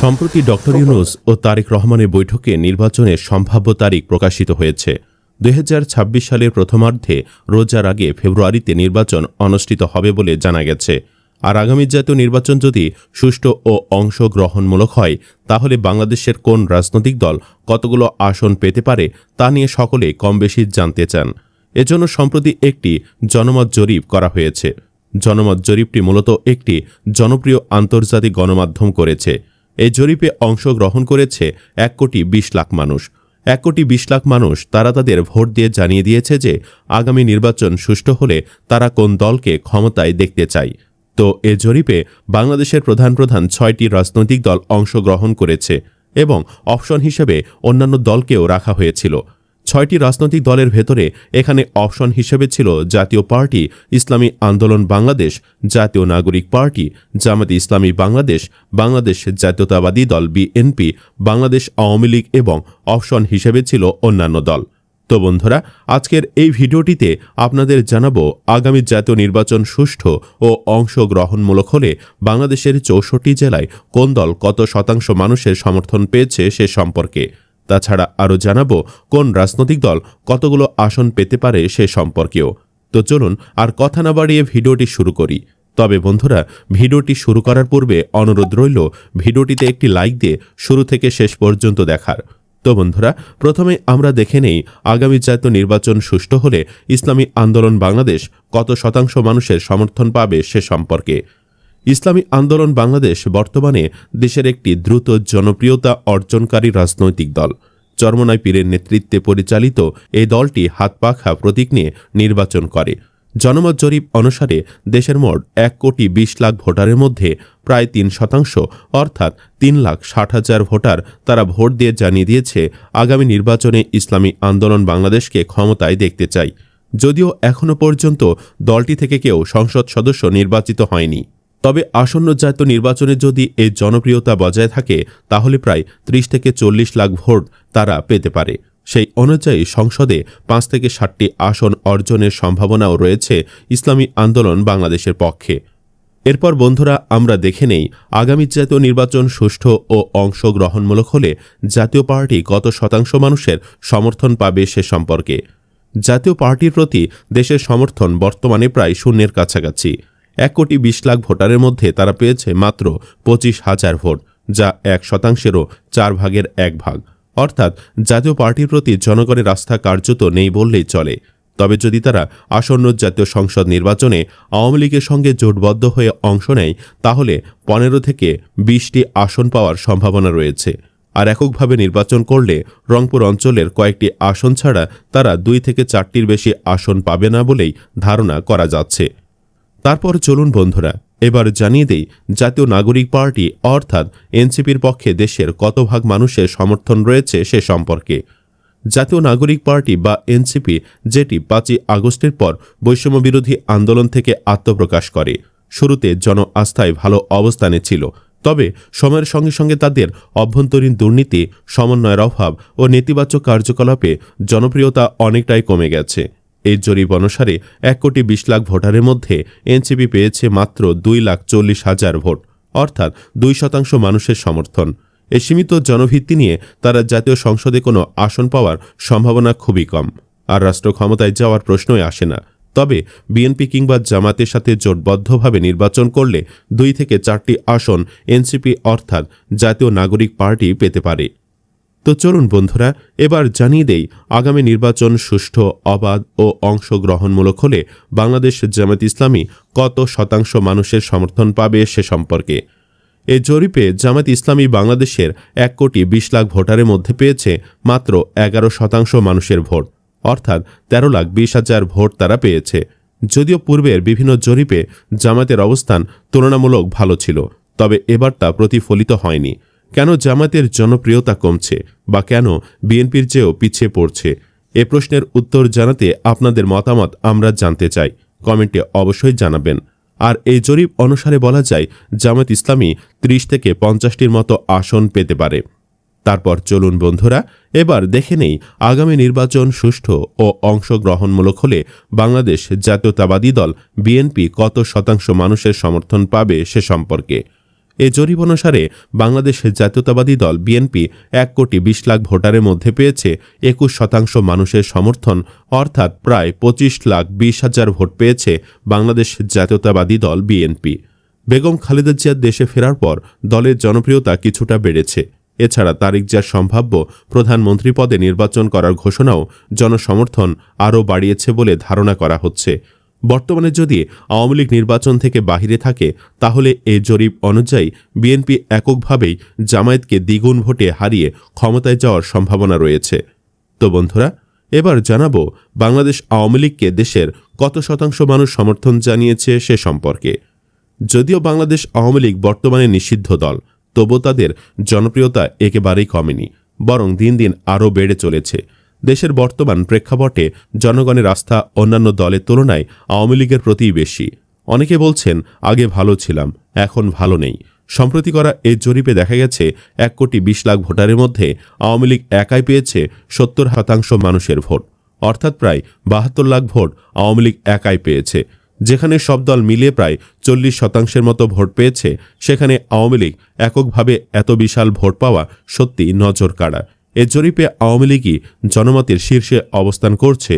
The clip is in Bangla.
সম্প্রতি ডক্টর ইউনুস ও তারেক রহমানের বৈঠকে নির্বাচনের সম্ভাব্য তারিখ প্রকাশিত হয়েছে। দুই হাজার ছাব্বিশ সালের প্রথমার্ধে রোজার আগে ফেব্রুয়ারিতে নির্বাচন অনুষ্ঠিত হবে বলে জানা গেছে। আর আগামী জাতীয় নির্বাচন যদি সুষ্ঠু ও অংশগ্রহণমূলক হয়, তাহলে বাংলাদেশের কোন রাজনৈতিক দল কতগুলো আসন পেতে পারে তা নিয়ে সকলে কম বেশি জানতে চান। এজন্য সম্প্রতি একটি জনমত জরিপ করা হয়েছে। জনমত জরিপটি মূলত একটি জনপ্রিয় আন্তর্জাতিক গণমাধ্যম করেছে। এই জরিপে অংশগ্রহণ করেছে এক কোটি বিশ লাখ মানুষ। এক কোটি বিশ লাখ মানুষ তারা তাদের ভোট দিয়ে জানিয়ে দিয়েছে যে আগামী নির্বাচন সুষ্ঠু হলে তারা কোন দলকে ক্ষমতায় দেখতে চায়। তো এ জরিপে বাংলাদেশের প্রধান প্রধান ছয়টি রাজনৈতিক দল অংশগ্রহণ করেছে এবং অপশন হিসেবে অন্যান্য দলকেও রাখা হয়েছিল। ছয়টি রাজনৈতিক দলের ভেতরে এখানে অপশন হিসেবে ছিল জাতীয় পার্টি, ইসলামী আন্দোলন বাংলাদেশ, জাতীয় নাগরিক পার্টি, জামাতে ইসলামী বাংলাদেশ বাংলাদেশ জাতীয়তাবাদী দল বিএনপি, বাংলাদেশ আওয়ামী লীগ এবং অপশন হিসেবে ছিল অন্যান্য দল। তো বন্ধুরা, আজকের এই ভিডিওটিতে আপনাদের জানাব আগামী জাতীয় নির্বাচন সুষ্ঠু ও অংশগ্রহণমূলক হলে বাংলাদেশের চৌষট্টি জেলায় কোন দল কত শতাংশ মানুষের সমর্থন পেয়েছে সে সম্পর্কে। তাছাড়া আরও জানাব কোন রাজনৈতিক দল কতগুলো আসন পেতে পারে সে সম্পর্কেও। তো চলুন আর কথা না বাড়িয়ে ভিডিওটি শুরু করি। তবে বন্ধুরা, ভিডিওটি শুরু করার পূর্বে অনুরোধ রইল ভিডিওটিতে একটি লাইক দিয়ে শুরু থেকে শেষ পর্যন্ত দেখার। তো বন্ধুরা, প্রথমে আমরা দেখে নেই আগামী জাতীয় নির্বাচন সুষ্ঠু হলে ইসলামী আন্দোলন বাংলাদেশ কত শতাংশ মানুষের সমর্থন পাবে সে সম্পর্কে। ইসলামী আন্দোলন বাংলাদেশ বর্তমানে দেশের একটি দ্রুত জনপ্রিয়তা অর্জনকারী রাজনৈতিক দল। চরমনাই পীরের নেতৃত্বে পরিচালিত এই দলটি হাত পাখা প্রতীক নিয়ে নির্বাচন করে। জনমত জরিপ অনুসারে দেশের মোট এক কোটি বিশ লাখ ভোটারের মধ্যে প্রায় তিন শতাংশ, অর্থাৎ তিন লাখ ষাট হাজার ভোটার তারা ভোট দিয়ে জানিয়ে দিয়েছে আগামী নির্বাচনে ইসলামী আন্দোলন বাংলাদেশকে ক্ষমতায় দেখতে চাই। যদিও এখনও পর্যন্ত দলটি থেকে কেউ সংসদ সদস্য নির্বাচিত হয়নি। তবে আসন্ন জাতীয় নির্বাচনে যদি এই জনপ্রিয়তা বজায় থাকে, তাহলে প্রায় ত্রিশ থেকে চল্লিশ লাখ ভোট তারা পেতে পারে। সেই অনুযায়ী সংসদে পাঁচ থেকে ষাটটি আসন অর্জনের সম্ভাবনাও রয়েছে ইসলামী আন্দোলন বাংলাদেশের পক্ষে। এরপর বন্ধুরা, আমরা দেখে নেই আগামী জাতীয় নির্বাচন সুষ্ঠু ও অংশগ্রহণমূলক হলে জাতীয় পার্টি কত শতাংশ মানুষের সমর্থন পাবে সে সম্পর্কে। জাতীয় পার্টির প্রতি দেশের সমর্থন বর্তমানে প্রায় শূন্যের কাছাকাছি। এক কোটি বিশ লাখ ভোটারের মধ্যে তারা পেয়েছে মাত্র পঁচিশ হাজার ভোট, যা এক শতাংশেরও চার ভাগের এক ভাগ। অর্থাৎ জাতীয় পার্টির প্রতি জনগণের আস্থা কার্যত নেই বললেই চলে। তবে যদি তারা আসন্ন জাতীয় সংসদ নির্বাচনে আওয়ামী লীগের সঙ্গে জোটবদ্ধ হয়ে অংশ নেয়, তাহলে পনেরো থেকে বিশটি আসন পাওয়ার সম্ভাবনা রয়েছে। আর এককভাবে নির্বাচন করলে রংপুর অঞ্চলের কয়েকটি আসন ছাড়া তারা দুই থেকে চারটির বেশি আসন পাবে না বলেই ধারণা করা যাচ্ছে। তারপর চলুন বন্ধুরা, এবার জানিয়ে দেই জাতীয় নাগরিক পার্টি অর্থাৎ এনসিপির পক্ষে দেশের কত ভাগ মানুষের সমর্থন রয়েছে সে সম্পর্কে। জাতীয় নাগরিক পার্টি বা এনসিপি যেটি পাঁচই আগস্টের পর বৈষম্য বিরোধী আন্দোলন থেকে আত্মপ্রকাশ করে। শুরুতে জন আস্থায় ভালো অবস্থানে ছিল, তবে সময়ের সঙ্গে সঙ্গে তাদের অভ্যন্তরীণ দুর্নীতি, সমন্বয়ের অভাব ও নেতিবাচক কার্যকলাপে জনপ্রিয়তা অনেকটাই কমে গেছে। এই জরিপ অনুসারে এক কোটি বিশ লাখ ভোটারের মধ্যে এনসিপি পেয়েছে মাত্র দুই লাখ চল্লিশ হাজার ভোট, অর্থাৎ দুই শতাংশ মানুষের সমর্থন। এ সীমিত জনভিত্তি নিয়ে তারা জাতীয় সংসদে কোনো আসন পাওয়ার সম্ভাবনা খুবই কম। আর রাষ্ট্র ক্ষমতায় যাওয়ার প্রশ্নই আসে না। তবে বিএনপি কিংবা জামাতের সাথে জোটবদ্ধভাবে নির্বাচন করলে দুই থেকে চারটি আসন এনসিপি অর্থাৎ জাতীয় নাগরিক পার্টি পেতে পারে। তো চলুন বন্ধুরা, এবার জানিয়ে দেই, আগামী নির্বাচন সুষ্ঠু, অবাধ ও অংশগ্রহণমূলক হলে বাংলাদেশ জামাত ইসলামী কত শতাংশ মানুষের সমর্থন পাবে সে সম্পর্কে। এ জরিপে জামাত ইসলামী বাংলাদেশের এক কোটি বিশ লাখ ভোটারের মধ্যে পেয়েছে মাত্র এগারো শতাংশ মানুষের ভোট, অর্থাৎ তেরো লাখ বিশ হাজার ভোট তারা পেয়েছে। যদিও পূর্বের বিভিন্ন জরিপে জামাতের অবস্থান তুলনামূলক ভালো ছিল, তবে এবার তা প্রতিফলিত হয়নি। কেন জামাতের জনপ্রিয়তা কমছে বা কেন বিএনপির চেয়েও পিছিয়ে পড়ছে? এ প্রশ্নের উত্তর জানাতে আপনাদের মতামত আমরা জানতে চাই। কমেন্টে অবশ্যই জানাবেন। আর এই জরিপ অনুসারে বলা যায়, জামাত ইসলামী ত্রিশ থেকে পঞ্চাশটির মতো আসন পেতে পারে। তারপর চলুন বন্ধুরা, এবার দেখে নেই আগামী নির্বাচন সুষ্ঠু ও অংশগ্রহণমূলক হলে বাংলাদেশ জাতীয়তাবাদী দল বিএনপি কত শতাংশ মানুষের সমর্থন পাবে সে সম্পর্কে। এ জরিপ অনুসারে বাংলাদেশ জাতীয়তাবাদী দল বিএনপি এক কোটি বিশ লাখ ভোটারের মধ্যে পেয়েছে একুশ শতাংশ মানুষের সমর্থন, অর্থাৎ প্রায় পঁচিশ লাখ বিশ হাজার ভোট পেয়েছে বাংলাদেশ জাতীয়তাবাদী দল বিএনপি। বেগম খালেদা জিয়ার দেশে ফেরার পর দলের জনপ্রিয়তা কিছুটা বেড়েছে। এছাড়া তারিক জিয়ার সম্ভাব্য প্রধানমন্ত্রী পদে নির্বাচন করার ঘোষণাও জনসমর্থন আরও বাড়িয়েছে বলে ধারণা করা হচ্ছে। বর্তমানে যদি আওয়ামী লীগ নির্বাচন থেকে বাহিরে থাকে, তাহলে এই জরিপ অনুযায়ী বিএনপি এককভাবেই জামায়াতকে দ্বিগুণ ভোটে হারিয়ে ক্ষমতায় যাওয়ার সম্ভাবনা রয়েছে। তো বন্ধুরা, এবার জানাব বাংলাদেশ আওয়ামী লীগকে দেশের কত শতাংশ মানুষ সমর্থন জানিয়েছে সে সম্পর্কে। যদিও বাংলাদেশ আওয়ামী লীগ বর্তমানে নিষিদ্ধ দল, তবু তাদের জনপ্রিয়তা একেবারেই কমেনি, বরং দিন দিন আরও বেড়ে চলেছে। দেশের বর্তমান প্রেক্ষাপটে জনগণের আস্থা অন্যান্য দলের তুলনায় আওয়ামী লীগের প্রতিই বেশি। অনেকে বলছেন, আগে ভালো ছিলাম, এখন ভালো নেই। সম্প্রতি করা এই জরিপে দেখা গেছে, এক কোটি বিশ লাখ ভোটারের মধ্যে আওয়ামী লীগ একাই পেয়েছে সত্তর শতাংশ মানুষের ভোট। অর্থাৎ প্রায় বাহাত্তর লাখ ভোট আওয়ামী লীগ একাই পেয়েছে। যেখানে সব দল মিলিয়ে প্রায় চল্লিশ শতাংশের মতো ভোট পেয়েছে, সেখানে আওয়ামী লীগ এককভাবে এত বিশাল ভোট পাওয়া সত্যি নজর কাড়া এ জরিপে আওয়ামী লীগই জনমতের শীর্ষে অবস্থান করছে।